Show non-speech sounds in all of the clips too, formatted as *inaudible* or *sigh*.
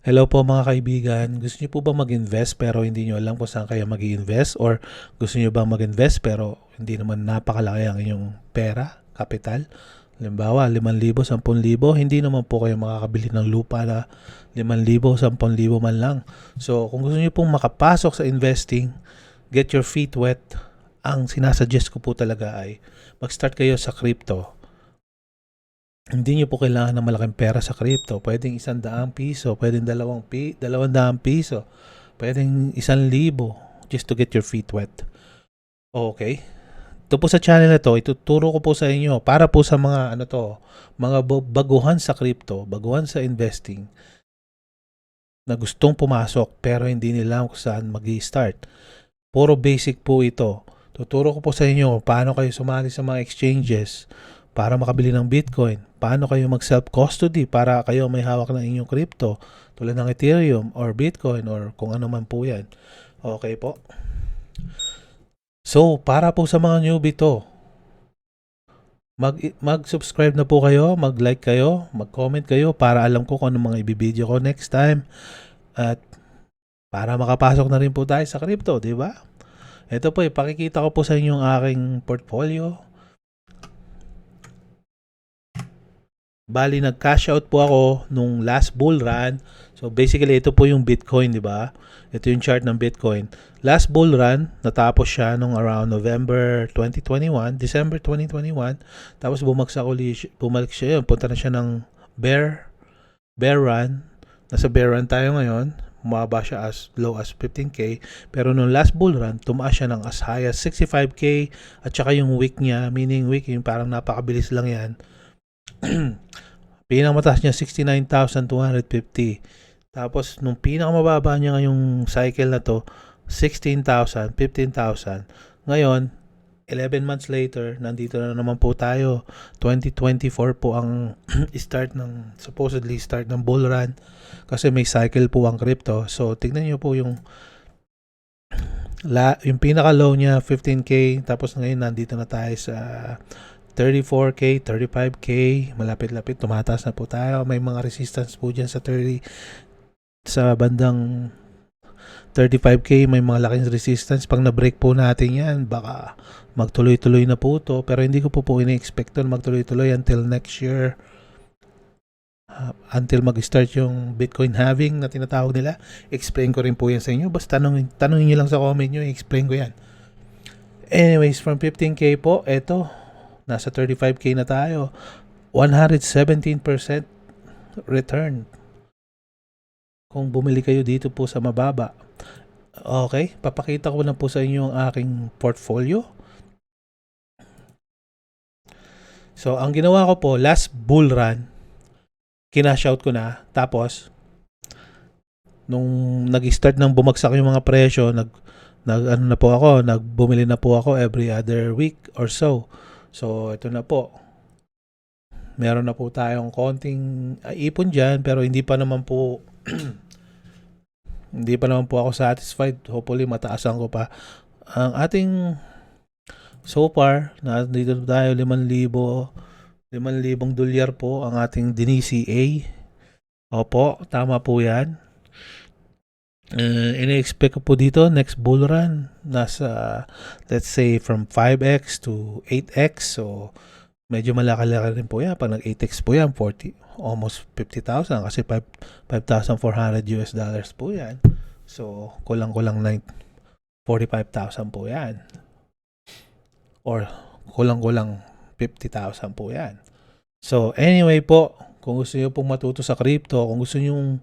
Hello po mga kaibigan. Gusto niyo po ba mag-invest pero hindi niyo alam kung saan kayo mag invest Or gusto niyo ba mag-invest pero hindi naman napakalaki ang inyong pera, kapital? Halimbawa, 5,000, 10,000, hindi naman po kayo makakabili ng lupa na 5,000, 10,000 man lang. So, kung gusto niyo pong makapasok sa investing, get your feet wet, ang sinasuggest ko po talaga ay mag-start kayo sa crypto hindi niyo po kailangan ng malaking pera sa crypto. Pwedeng isang daang piso, pwedeng dalawang, pi, dalawang daang piso, pwedeng isang libo just to get your feet wet. Okay? Ito po sa channel na to, ituturo ko po sa inyo para po sa mga ano to, mga baguhan sa crypto, baguhan sa investing na gustong pumasok pero hindi nila kung saan mag start Puro basic po ito. Tuturo ko po sa inyo paano kayo sumali sa mga exchanges, para makabili ng Bitcoin. Paano kayo mag self-custody para kayo may hawak ng inyong crypto tulad ng Ethereum or Bitcoin or kung ano man po yan. Okay po. So, para po sa mga newbie to, mag, mag-subscribe na po kayo, mag-like kayo, mag-comment kayo para alam ko kung ano mga ibibideo ko next time. At para makapasok na rin po tayo sa crypto, di ba? Ito po, ipakikita ko po sa inyo ang aking portfolio Bali, nag-cash out po ako nung last bull run. So, basically, ito po yung Bitcoin, di ba? Ito yung chart ng Bitcoin. Last bull run, natapos siya nung around November 2021, December 2021. Tapos, bumagsak ulit, bumalik siya yun. Punta na siya ng bear, bear run. Nasa bear run tayo ngayon. Bumaba siya as low as 15k. Pero nung last bull run, tumaas siya ng as high as 65k. At saka yung week niya, meaning week, yung parang napakabilis lang yan *clears throat* pinakamataas niya 69,250. Tapos nung pinakamababa niya ngayong cycle na to 16,000, 15,000. Ngayon, 11 months later, nandito na naman po tayo. 2024 po ang *clears throat* start ng supposedly start ng bull run kasi may cycle po ang crypto. So tignan niyo po yung la, yung pinaka low niya 15k tapos ngayon nandito na tayo sa 34K, 35K, malapit-lapit, tumataas na po tayo. May mga resistance po dyan sa 30, sa bandang 35K, may mga laking resistance. Pag na-break po natin yan, baka magtuloy-tuloy na po to. Pero hindi ko po po ini-expect na magtuloy-tuloy until next year. Uh, until mag-start yung Bitcoin halving na tinatawag nila. Explain ko rin po yan sa inyo. Basta tanongin, tanongin nyo lang sa comment nyo, explain ko yan. Anyways, from 15K po, eto, Nasa 35k na tayo. 117% return. Kung bumili kayo dito po sa mababa. Okay, papakita ko na po sa inyo ang aking portfolio. So, ang ginawa ko po, last bull run, kinash out ko na. Tapos, nung nag-start ng bumagsak yung mga presyo, nag, nag ano na po ako, nagbumili na po ako every other week or so. So, ito na po. Meron na po tayong konting uh, ipon dyan, pero hindi pa naman po *clears throat* hindi pa naman po ako satisfied. Hopefully, mataasan ko pa. Ang ating so far, nandito tayo 5,000 5,000 dolyar po ang ating Dinisi A. Opo, tama po yan. Uh, ini-expect ko po dito next bull run nasa let's say from 5x to 8x so medyo malaki-laki rin po yan. Pag nag 8x po yan 40 almost 50,000 kasi 5 5,400 US dollars po yan. So kulang-kulang 45,000 po yan. Or kulang-kulang 50,000 po yan. So anyway po kung gusto niyo pong matuto sa crypto kung gusto niyo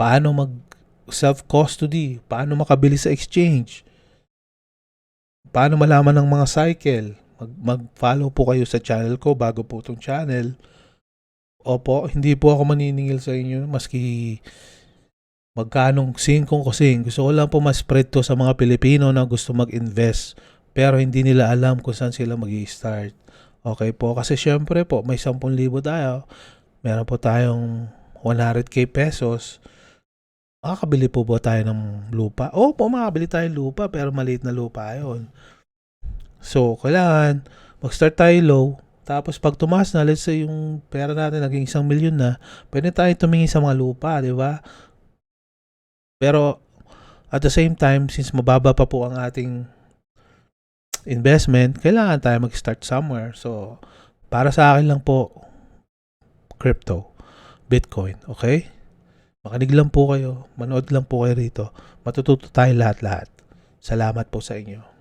paano mag self-custody, paano makabili sa exchange, paano malaman ng mga cycle, mag, mag-follow po kayo sa channel ko bago po itong channel. Opo, hindi po ako maniningil sa inyo maski magkanong singkong kusing. Gusto ko lang po mas-spread to sa mga Pilipino na gusto mag-invest pero hindi nila alam kung saan sila mag start Okay po, kasi syempre po may 10,000 tayo. Meron po tayong 100k pesos makakabili po ba tayo ng lupa? Oo po, makakabili tayo ng lupa, pero maliit na lupa yon. So, kailangan mag-start tayo low, tapos pag tumaas na, let's say yung pera natin naging isang milyon na, pwede tayo tumingin sa mga lupa, di ba? Pero at the same time, since mababa pa po ang ating investment, kailangan tayo mag-start somewhere. So, para sa akin lang po, crypto, Bitcoin, okay? Makinig lang po kayo, manood lang po kayo rito. Matututo tayo lahat-lahat. Salamat po sa inyo.